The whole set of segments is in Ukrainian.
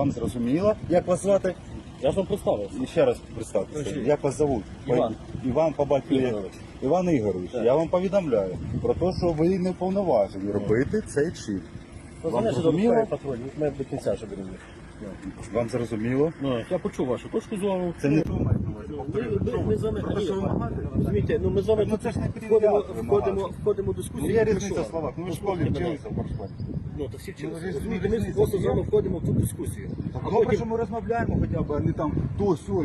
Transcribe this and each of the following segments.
Вам зрозуміло, як вас звати? Я ж вам представився. І ще раз представтеся. Як вас зовут? Іван. Іван по батькові. Ігорович. Іван Ігорович, Так. я вам повідомляю про те, що ви не вповноважені робити цей чіп. Вам зрозуміло? патруль, ми до кінця ще будемо. Вам зрозуміло? Ну, я почув вашу точку зору. Це не Ми, ми, ми з вами розумієте, ну ми з вами Ну, це ж не входимо, перевіряти входимо, вимагати. входимо в Ну, дискусію. є про різниця в словах. Ну, ви в школі вчилися в Баршпані. Ну, то всі вчилися. Ну, Ми різниця просто з є. вами входимо в ту дискусію. А Добре, що потім, ми розмовляємо хоча б, а не там то сьо,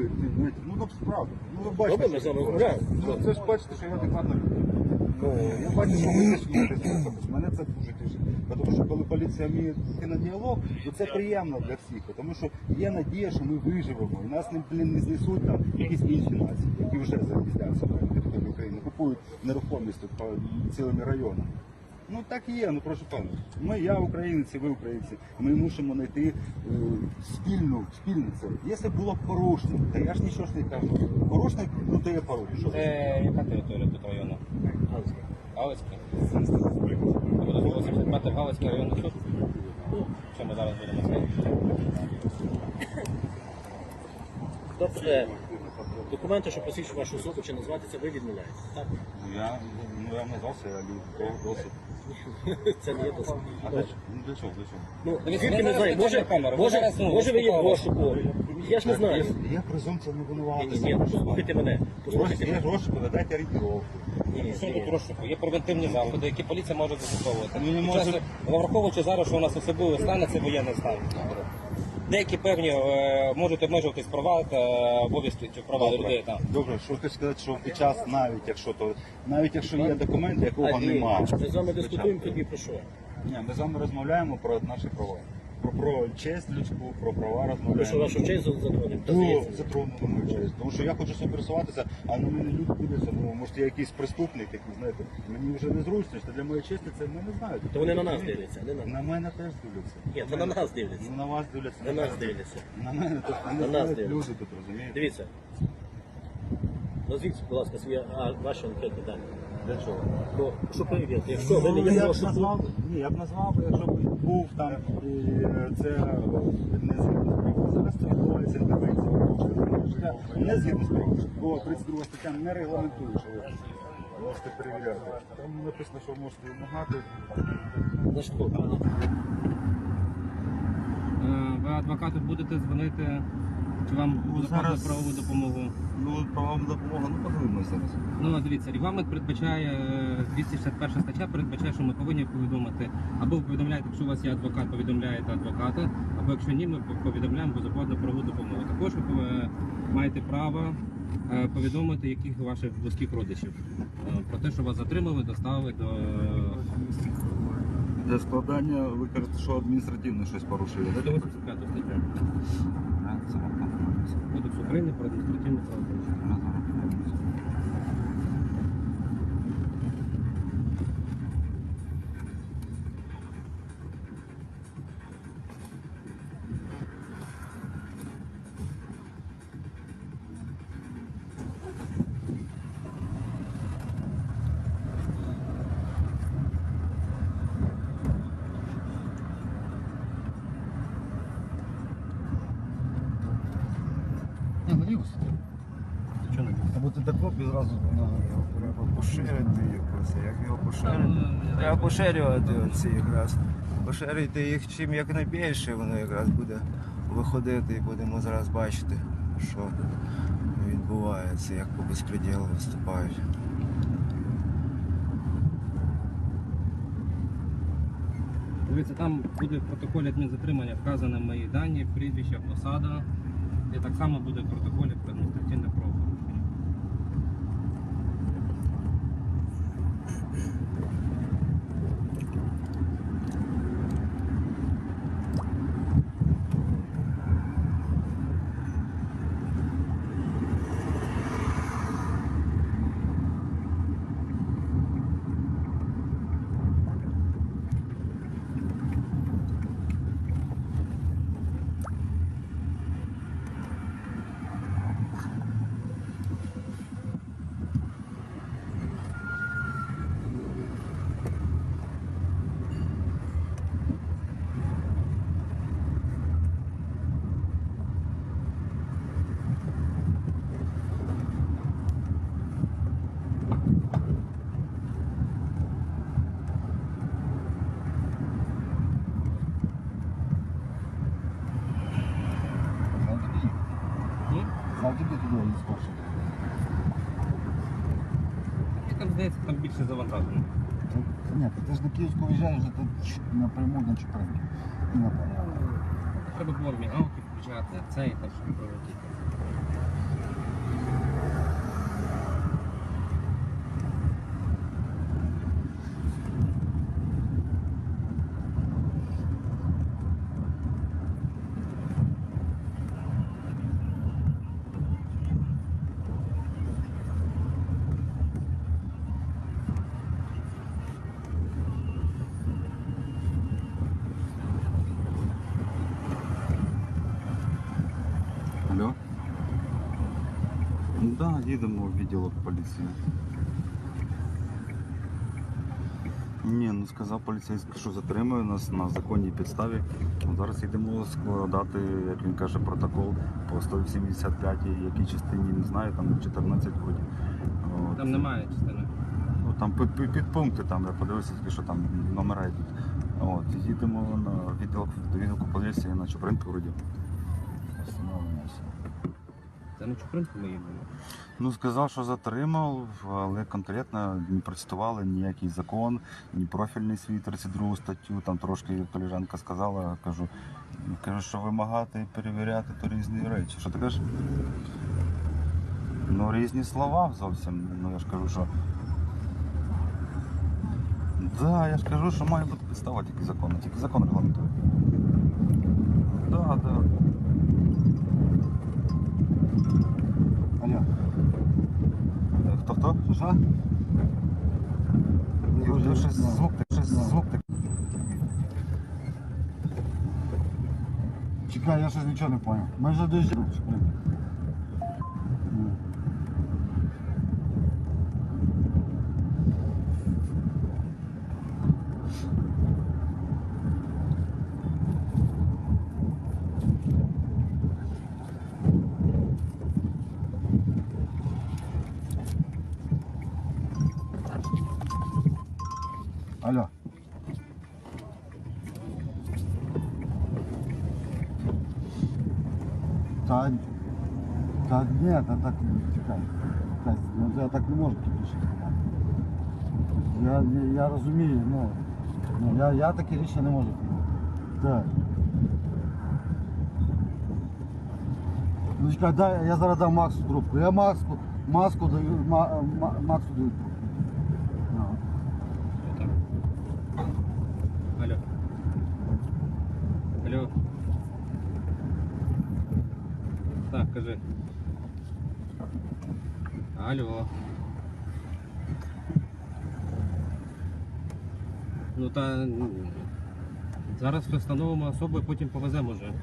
ну так справді. Ну ви бачите. Добре, ми що з вами розмовляємо. Ну, це ж бачите, що я адекватно людина. Ну, я бачу, що ви теж вмієте слухатись. Мене це дуже тішить. Тому що коли поліція вміє йти на діалог, то це приємно для всіх. Тому що є надія, що ми виживемо. І нас не, блін, не знесуть там якісь інші нації, які вже заїздяться на території України, купують нерухомість тут по цілими районами. Ну так і є, ну прошу пана. Ми, я українці, ви українці. Ми мусимо знайти е, спільну спільницю. Якщо було б порушник, то я ж нічого ж не кажу. Порушник, ну то є порушник. Це яка територія тут району? Галицький. Це не статус прикладу. Буде 85 Галицький районний суд. Що ми зараз будемо сказати? тобто, е, документи, що посвідчують вашу особу чи назвати це, ви відмовляєте. Так? Ну я, ну, я назвався, я люблю досить. Це не є досить. А для чого? Ну, для чого? Для чого? Ну, звідки ми не знаю, може, може, може ви є в розшуку. Я ж не знаю. Є, є презумпція Ні, невинуватості. ні, ні, послухайте мене. Послухайте є мене. гроші, подайте орієнтировку. Ні, Що ні. тут розшуку? Є превентивні заходи, які поліція може застосовувати. Ну, не може- час- Враховуючи зараз, що у нас особливий стан, це воєнний стан. Деякі певні е, можуть обмежуватись права та обов'язки чи права Добре. людей. Там. Добре, що хочу сказати, що під час навіть якщо то навіть якщо є документ, якого немає. Ми з вами дискутуємо тоді про що? Ні, ми з вами розмовляємо про наші права. Про, про честь людську, про права Ви що розмовляємо. вашу честь затронемо? Ну, затронули мою честь. Тому що я хочу собі пересуватися, а на мене люди дивляться, ну може я якийсь преступник, який знаєте, мені вже незручно, що для моєї честі це ми не знають. То вони на нас дивляться, не на На мене теж дивляться. Ні, то на нас дивляться. Ну, на вас дивляться. На нас дивляться. На мене тут На нас знають дивляться. люди тут, розумієте? Дивіться. Назвіть, будь ласка, свої а, ваші анкетні дані. Для чого? Ну, що перевірити? Якщо ви не Ну, є я б назвав, ні, я б назвав, якщо б був там і е, це не згідно з. Зараз це відбувається інтервенція. Не згідно з правом. Бо 32 стаття не регламентує, що ви можете перевіряти. Там написано, що можете вимагати. на що? Е, Ви адвокату будете дзвонити, чи вам зараз- правову допомогу? Ну, правова допомога, ну подивимося зараз. Ну, дивіться, регламент передбачає, е, 261 стаття передбачає, що ми повинні повідомити, або ви повідомляєте, якщо у вас є адвокат, повідомляєте адвоката, або якщо ні, ми повідомляємо безоплатну правову допомогу. Також ви е, маєте право е, повідомити яких ваших близьких родичів е, про те, що вас затримали, доставили до е, Для складання ви кажете, що адміністративно щось порушили. 185 стаття Кодексу України про адміністративне правопорушення. Поширювати оці якраз. Поширити їх чим якнайбільше, воно якраз буде виходити і будемо зараз бачити, що відбувається, як по безпреділу виступають. Дивіться, там буде в протоколі адмінзатримання вказані мої дані, прізвище, посада. І так само буде в протоколі про адміністративне правопорушення. Завжди туди не скорше. Мені там здається, там більше завантажено. Ні, ти ж на Київську виїжджаєш, тут напряму на Чупринки. І направо. Треба було мігалки включати, це і так, щоб пролетіти. Алло? Ну да, їдемо в відділок поліції. Ні, ну сказав поліцейський, що затримує нас на законній підставі. Ну, Зараз йдемо складати, як він каже, протокол по 185, якій частині не знаю, там 14 годин. От. Там немає частини. Ну, там під, під, підпункти, там я подивився, тільки що там номера йдуть. От, їдемо на відділок до відділку поліції на Чупринку вроді. Остановимося. Це на Чупринку ми їдемо. Ну, сказав, що затримав, але конкретно не процитували ніякий закон, ні профільний свій 32 статтю. Там трошки коліжанка сказала, кажу, кажу, що вимагати і перевіряти то різні речі. Що ти кажеш? Ну, різні слова зовсім. Ну я ж кажу, що. Да, я ж кажу, що має бути підстава тільки закону, тільки закон регламентує. Да, да. Хто хто? Що? Щось звук, щось звук. так- Чекай, я щось нічого не зрозумів. Ми вже доїжджаємо. та ні, та так чекай. Чекай, ну я так не можу такі рішення приймати. Я, я, я розумію, ну, ну я, я такі рішення не можу приймати. Так. Ну чекай, дай, я зараз дам Максу трубку. Я Максу, маску даю, ма, ма, Максу даю трубку. Ну. Отак. Алло. Алло. Так, кажи. Алло. Ну та зараз встановимо особу і потім повеземо вже.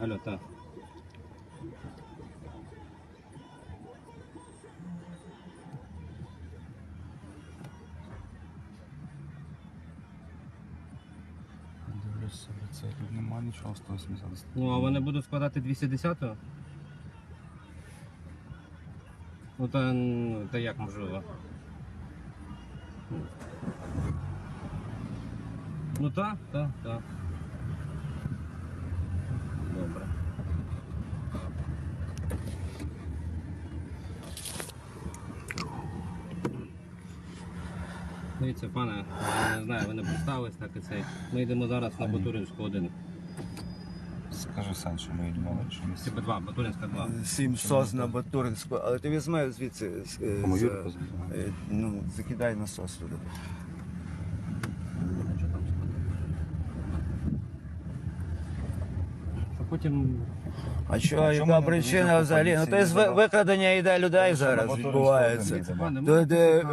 Алло, так. 280. Ну, а вони будуть складати 210-го? Ну та, ну, та як можливо? Ну так, так, так. Добре. Дивіться, пане, я не знаю, ви не представились так і цей. Ми йдемо зараз на Батуринську 1. Скажи, Сань, що ми йдемо на інше місце. Типа два, Батуринська два. Сім сос на Батуринську, але ти візьми звідси. з- е, е, Ну, закидай насос туди. Потім А що, яка не причина взагалі? Ну, поліції то є за- викрадення йде людей зараз відбувається. один Пане, То де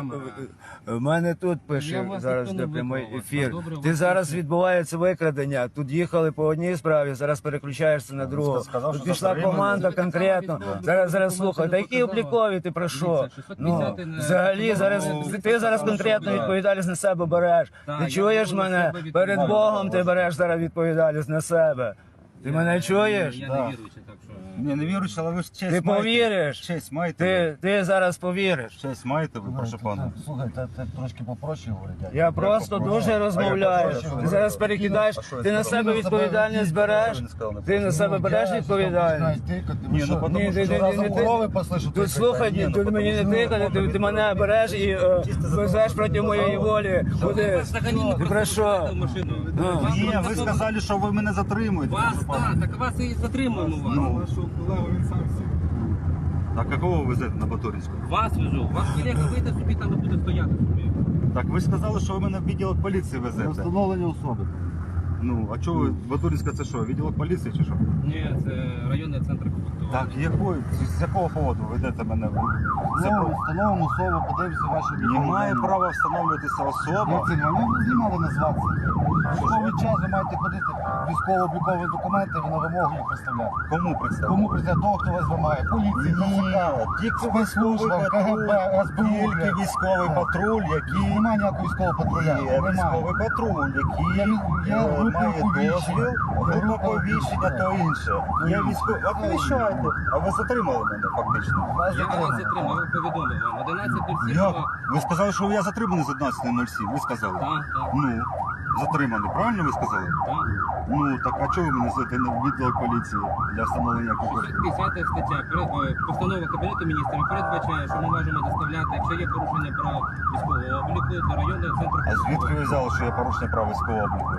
в мене тут Я пише вас зараз ніхто не де прямий ефір. добре, Ти зараз відбувається викрадення. Тут їхали по одній справі, зараз переключаєшся на другу. сказав, Тут що пішла затримали. команда конкретно. Зараз зараз слухай, та які облікові ти про що? Дивіться, 650 Ну взагалі зараз Ну, ти зараз конкретно да. відповідальність на себе береш. Ти я чуєш беру на мене? себе Перед відповідальність. Богом ти береш зараз відповідальність на себе. Ти мене чуєш? Я не віруючий. Ні, не віруючи, але ви ж честь Ти маєте. повіриш? Честь маєте. Ти, ти зараз повіриш. Честь маєте ви, прошу пана. Слухай, ти, ти трошки попроще говорить. Я просто дуже розмовляю. Ти зараз перекидаєш, ти на себе відповідальність береш. Ти на себе береш відповідальність. Ні, ну, потому Ні, що ти, ти, разом ти, ти, Тут слухай, Ні, ну, ти, ти мені не тикати, ти, ти мене береш і е, везеш проти моєї волі. Куди? Ти про що? Ну. Ні, ви сказали, що ви мене затримуєте. Вас, прошу пана. так, так вас і затримуємо вас. Ну. Так кого ви везете на Батуринську? Вас везу. Вас колега вийде собі там і буде стояти собі. Так ви сказали, що ви мене в відділок поліції везете. встановлення особи. Ну, а чого ви, Батуринська це що, відділок поліції чи що? Ні, це районний центр комплектування. Так, якої, з якого поводу ви ведете мене? Це Ну, про- встановимо особу, подивимося ваші Немає відповідальні. права встановлюватися особа. Як це немає? Ну, знімали назватися. Військовий час ви маєте ходити військово-облікові документи, ви на вимогу їх представляти. Кому представити? Кому представляти того, хто вас вимагає? Поліції, ТЦК. тільки військовий Спецслужба, патруль, КГБ, СБУ, тільки військовий патруль, який Немає ніякого військового патруля. є Немає. військовий патруль, який є е, має дозвіл, група повіщення то інше. Я військовий, оповіщайте, а ви затримали мене фактично. Вас Я вас затримали. затримав, ви повідомили вам. 11.07. Як? Ви сказали, що я затриманий з 11.07, ви сказали? Так, так, Ну, затриманий, правильно ви сказали? так. Ну, так а чого ви мене звете на відділок поліції для встановлення якого? 650 стаття перед- е, постанова Кабінету міністрів передбачає, що ми можемо доставляти, якщо є порушення прав військового обліку, до районного центру. А звідки ви взяли, що я порушення прав військового обліку?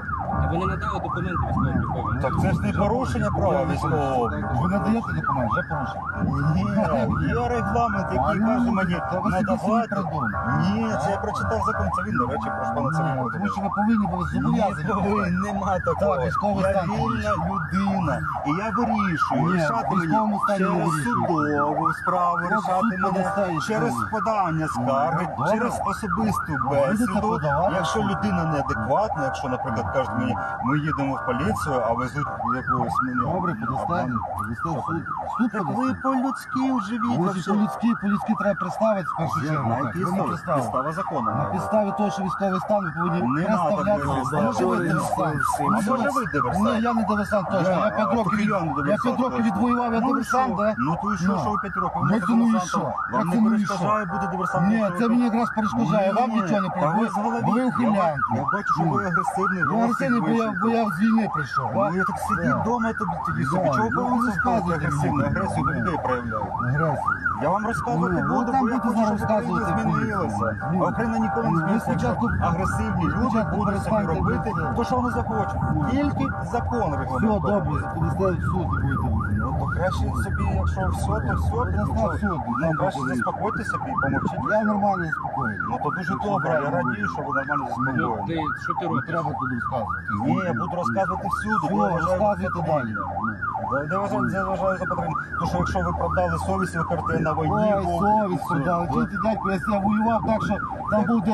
Та Вони надали документи військово-облікові. Так це ж не порушення права військового обліку. Ви не даєте документ, вже порушення. Ні, є регламент, який каже мені та ви собі надавати. придумали. Ні, це я прочитав закон, це він, до речі, прошу пана це Ні, Тому що ви повинні були зобов'язані. Ні, нема такого. Я вільна людина. І я вирішую. Рішати мені через судову справу, рішати мене через подання скарги, Ну, через особисту бесіду. Якщо людина неадекватна, якщо, наприклад, кажуть мені, ми їдемо в поліцію, а везуть якогось мене. Добре. Суд Так ви по-людськи. Ви вообще. по-людськи, по-людськи треба представити в першу чергу. Так. Ви не представили. Підстава закону. На підставі того, що військовий стан, ви повинні Нема представляти. Такої А може ви диверсант? А може ви диверсант? Ні, я не диверсант точно. Я- Я 5 а, років, від- я 5 років відвоював, я Ну диверсант, що? да? Ну то і що, Ну. що ви 5 років? Ну, це ну і диверсантом? що? Вам не ну і перешкоджає бути диверсантом? Ні, що це ви мені якраз перешкоджає. Вам Ні, нічого не та ви. Бо ви бачу- Я бачу, що ви агресивний. Голос агресивний, бо я, бо я з війни прийшов. Ну я так сидіть Да. вдома тобі собі. Да, Чого ну, ви мені. агресію до людей проявляєте? Агресію. Я вам розказувати Ну, буду, там бо я будете хочу, зараз щоб Україна розказувати, змінилася. ну, А Україна ніколи не ви спочатку- агресивні люди спочатку будуть робити то що вони захочуть. Тільки закон Все, регламентує. добре, подасте в суд буде. будете. Ну краще собі, якщо все, то все, то Настав нічого. Ну краще заспокойте собі, помовчіть. Я нормально заспокоєний. Ну то дуже добре, я радію, що ви нормально Ну, заспокоєні. що ти Не робиш? треба туди розказувати. Ні, я буду розказувати всюди, Все, бо я вважаю, розказуйте далі. потрібно. Вважаю, за потрібно. Тому що якщо ви продали совість, ви кажете, я на війні Ой, був. совість Все. продали. Чуєте, дядько, я себе воював так, що там був де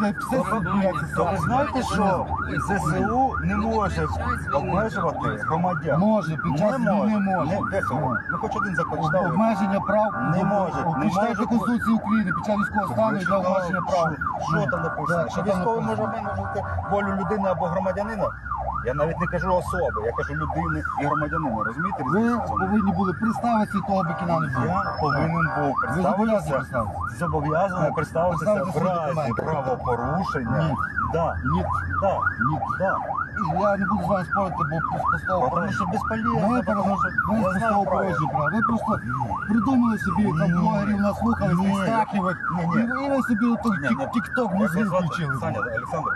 де все. То ви знаєте, що ЗСУ не може обмежувати громадян? Може, під час Не війни може. може. Не, це? Ну. Хоч один закон читали? Обмеження прав Не може, не може. Конституцію України під час військового стану для обмеження прав. Що, там написано? Так, Що що там військовий може обмежувати волю людини або громадянина? Я навіть не кажу особи, я кажу людини і громадянина. Розумієте? Ви різницю в цьому? повинні були представитися і того бикіна не було. Я повинен був Ви зобов'язані представитися, представитися. зобов'язаний представитися Представити в свої разі документи. правопорушення. Ні. Да, Ні, да, ні. да. Я не буду з вами спорити, бо постав. Потому потому що ви я знаю того право. права. Ви просто придумали собі там Ні. блогерів наслухали, Ні. стаківок. Ні, І ні. ви і ви собі тут Ні, ні. тік-ток Як мозги вас звати? включили. Саня, Олександр.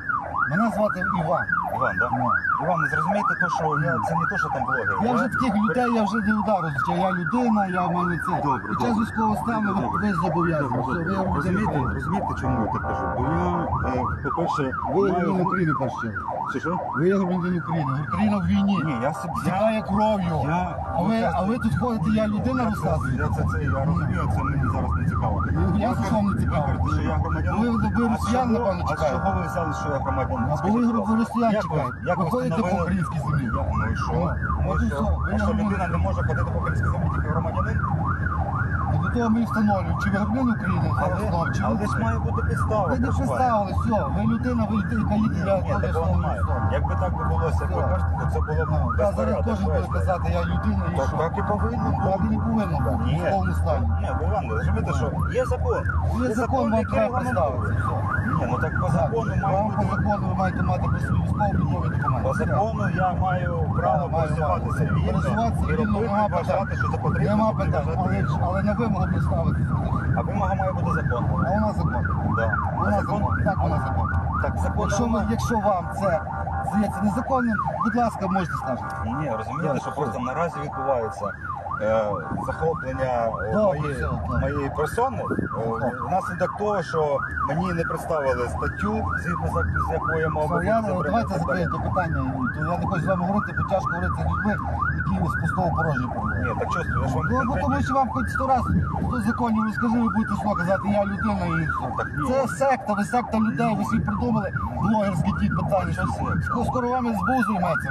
Мене звати Іван. Іван, да? Ну. Іван, зрозумійте то, що я це не то, що там блогер. Я вже таких людей, я вже не удару. Я людина, я в мене це. Добре, Під час добре. військового стану ви ви зобов'язані. Все, ви. Розумієте, розумієте? розумієте, чому я так кажу? Бо я, е, по-перше, Ви маю... громадянин України, перш чергу. Що, що? Ви громадянин України. Україна в війні. Ні, я собі... Я, кров'ю. я, А ви, а ви тут ходите, я людина розказую. Я це, це, я розумію, це мені зараз не цікаво. Ну, я Ви що вам не кажете, цікаво? Ви кажете, що я громадянин. Ви- ви А росіян, чого- напевно, А чекаєте. чого ви взяли, що я громадянин? А Скажіть, ви будь ласка. росіян Як ви- Як Ви ви ходите по встановили- українській землі. Ну і що? Ну, Ну і що? все. Ви А що людина не може ходити по українській землі тільки громадянин? Ну, ми встановлюємо, чи ви громадянин України Але, знов, чи але ж має бути підстава. Ви не так представили, все, ви людина, ви яка їде для Ні, такого колишнього немає. Якби так відбулося, як ви кажете, то це було б без Зараз порядку, кожен буде казати, я людина і Так, що. так і повинно Так і не повинно бути в Ні. військовому стані. Ні, ви Іван, розумієте, що є закон. Є закон, вам який треба регламентує. представитися. Ні, ну так по закону має Вам по бути. закону ви маєте мати про свій військово-обліковий документ. По закону я маю право маю право. вільно і вільно, робити, нема питань. що це потрібно. Нема питань, але, але на вимогу представитися. А вимога має бути закон. А у нас закон. Да. У нас закон? Так, у нас закон. Так, закон. Якщо, ми, якщо вам це здається незаконним, будь ласка, можете скажете. Ні, розумієте, що просто наразі відбувається е, захоплення е, Добре, моєї, все, так. моєї персони е, внаслідок того, що мені не представили статтю, згідно з з якою я мав давайте закриємо то питання. То я не хочу з вами говорити, бо тяжко говорити з людьми, які з пустого порожнього Ні, так чувствую, я ж вам Ну, бо тому що вам хоч сто раз хто законів розкажи, ви будете що казати, я людина і. Так ні. Це секта, ви секта людей, ви всі придумали блогерські ті питання. Що скоро, скоро вами СБУ займеться.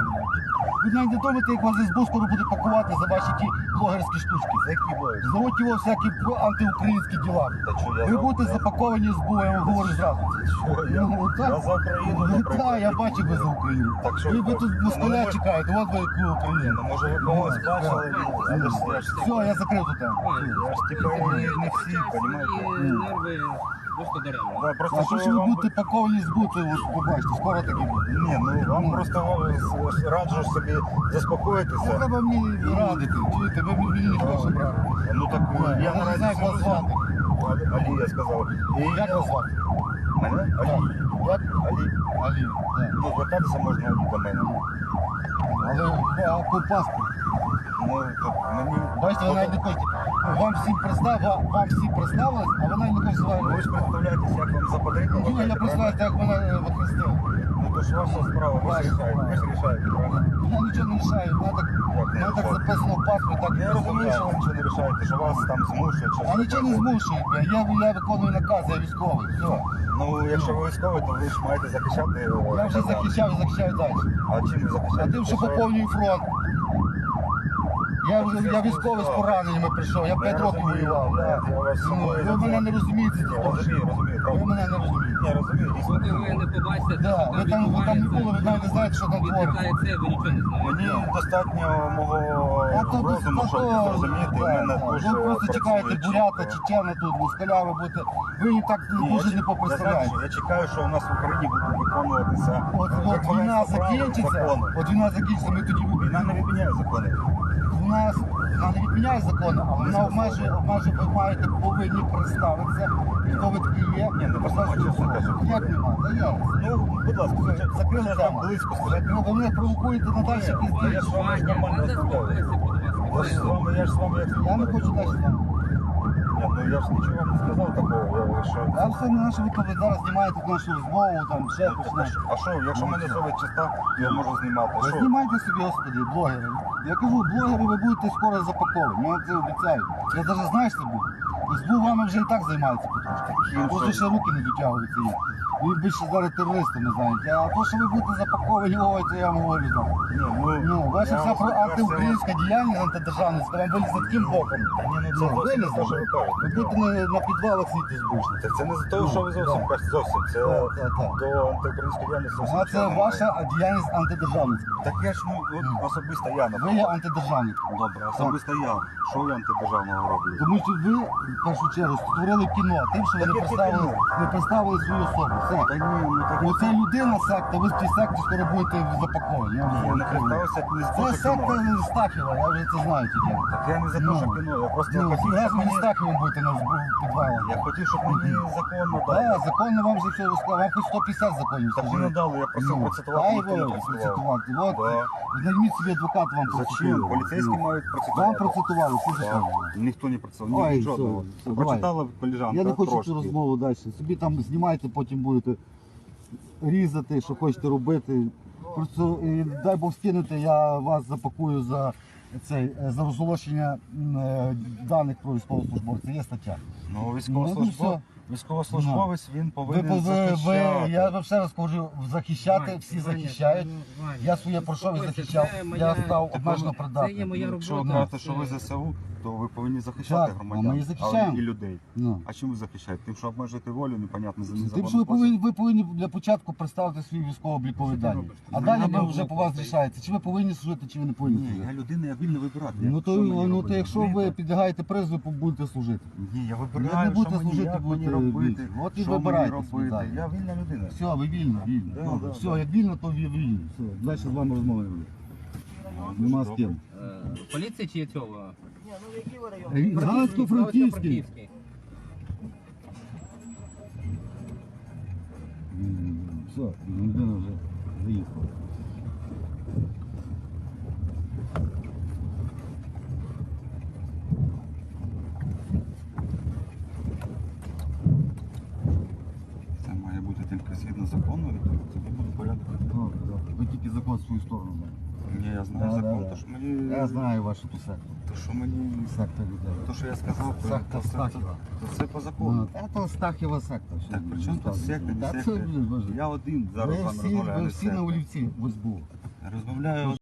Ви навіть не думаєте, як вас СБУ скоро буде пакувати за ваші ті блогерські штучки. За які блоги? Зовуть його всякі антиукраїнські діла. Та що, я Ви за- будете запаковані СБУ, я вам говорю зразу. Що, я, Ну, так. я за Україну, Ну, наприклад. Так, я бачу ви за Україну. Так що ви, ви тут? Ну, москаля ви- чекаєте, от ви яку Україну. ну може ви когось Ну, бачили, але ж я ж Все, я закрив ту тему. я ж типа не всі, розумієте? нерви просто даремно. Да, просто А що що ви вам- будете паковані збути, от побачите, скоро таки буде. Ні, ну вам Ну. просто е, раджу собі Не заспокоїтися. треба мені радити, чуєте, ви мені не хочете радити. Ну так Ну, я я не наразі знаю, як вас сижу звати. Алі- Алі, я сказав. І Як вас звати? Мене? Алі. Як? Алі. Алі. Ну, звертатися можна до мене. Але а, по паспорту. Ну, так, мені... Бачите, вона не хоче. Вам всім представ, вам, вам всі представились, а вона не хочете Ну, ви ж представляєтесь, як вам запотрібно. Ні, я представляю, як вона е, ваша справа, ви рішаєте, ви ж рішаєте, правильно? Я нічого не рішаю, мене так, записано в паспорт, так Я розумію, що ви нічого не рішаєте, що вас там змушують. щось А нічого не змушують, я, я виконую наказ, я військовий. Все. Ну, якщо ви військовий, то ви ж маєте захищати. е, Я вже захищав і захищаю далі. А чим ви А захищаєте? тим, що поповнюю фронт. Я, вже, я військовий з пораненнями прийшов, я 5 років воював. да. я вас Ну, ви мене не розумієте, ви. розумію, розумію, ви правда. мене не розумієте. Розумію, дійсно. Поки ви не побачите, Да, що ви там, ви там не були, ви навіть не знаєте, що там твориться. відлітає це, ви нічого не знаєте. Мені достатньо мого А то, розуму, щоб то, зрозуміти, да, мене да. дуже Ви просто чекаєте працює бурята, чітко. чечена тут, москаля будете. Ви її так Ні, дуже я- не я, попредставляєте. знаю, що я чекаю, що у нас в Україні буде виконуватися От, от верховенство війна права закінчиться, закону. от війна закінчиться, ми тоді Війна не відміняє закони. у нас вона не відміняє закону, але вона обмежує, обмежує, ви маєте повинні представитися, хто ви такі є. Ні, не просто чесно кажу. Як нема? Ну, будь ласка, Закрили закрили там близько, скажіть. Ну, ви мене провокуєте на далі Ні, якісь я ж з вами нормально розмовляю. Я ж з вами, я ж з вами Я не хочу далі з вами. Ні, ну я ж нічого вам не сказав такого, я що. А все на наше ви зараз знімаєте нашу розмову, там ще Ну, почне. А що, якщо мене совість чиста, я можу знімати. Ви Що? знімайте собі, господи, блогери. Я кажу, блогери ви будете скоро запаковані, я вам це обіцяю. Я навіть знаю, що буде. СБУ вами вже і так займається потрошки. Їм Просто ще руки не дотягуються їх. Ви більше зараз терористами знаєте. А то, що ви будете запаковані, ой, це я вам говорю ну, Ну, ваша вся про антиукраїнська діяльність антидержавницька, вам вилізе таким боком. Ну це Ну, не вилізе. ви Ви будете на, підвалах сидіти збушні. Це, це не за того, що ви зовсім кажете, зовсім. Це до антиукраїнської діяльності А це ваша діяльність антидержавницька. Так я ж, ну, особисто я, Ви є антидержавник. Добре, особисто я. Що я антидержавного роблю? Тому що ви в першу чергу створили кіно тим, що ви не представили, не представили свою особу. Все. Та ні, ну так Ну це людина секта, ви в цій секті скоро будете запаковані. Я вам я не представився не Це секта кіно. Стахіва, я вже це знаю тільки. Так я не за те, Ну. що кіно, я просто Ну, хотів, щоб зі мені... Стахівим будете на підвалах. Я хотів, щоб мені законно Так, законно вам вже все розказав, вам хоч 150 законів Так ви скажи. дали, я просив Ну, процитувати, ніхто не процитував. процитувати. От, Да. знайміть собі адвоката вам Зачем? процитували. Поліцейські Ну. мають Вам процитувати. процитували, всі Да. Ніхто не процитував, ні все, жодного. все, давай. Прочитала коліжанка Я не хочу трошки. цю розмову далі. Собі там знімайте, потім будете різати, що хочете робити. Просто і, дай Бог скинути, я вас запакую за цей е, за розголошення м, е, даних про військовослужбовця. Є стаття. Ну, Ну, військовослужбовець. все. Військовослужбовець він Ви, повинен ви, ви, захищати. я вам ще раз кажу, захищати, всі захищають. Ваня, Я своє пройшов і захищав. Я став обмежено Це є придатним. моя Якщо ви робота. кажете, що ви ЗСУ, то ви повинні захищати Так, громадян. а ми і захищаємо. і людей. Ну. А чим ви захищаєте? Тим, що обмежуєте волю, непонятно за Тим, що ви повинні, ви повинні для початку представити свій військово-облікові дані. А Ну, далі ми вже по вас рішається, чи ви повинні служити, чи ви не повинні Ні, я служити. людина, я вільно вибирати. Ну то, що мені ну, то робити? якщо ви підлягаєте призову, будете служити. Ні, я Не вибираю, будете що мені, служити, як мені будете робити. От і що мені вибирайте собі робити. далі. Я вільна людина. Все, ви вільно, вільно. Да, Добре. да, Все, да. як вільно, то ви вільні. Все, далі з вами розмови. Нема з ким. Е, Поліція чи є цього? Галицько-Франківський. Все, людина вже заїхала. Це має бути тільки згідно закону, буде порядок. Добре, добре. Ви тільки закон в свою сторону. знаєте. Ні, я знаю Да, да, закон, да. то що мені... Я знаю вашу ту секту. То, що мені... Секта людей. То, що я сказав, то, Секта то, це- Стахіва. то це по Ну, закону. Це Стахіва секта. що Так при чому тут секта, не секта? Я один зараз Ви вами всі, розмовляю, ви не всі на секта. олівці в СБУ. Розмовляю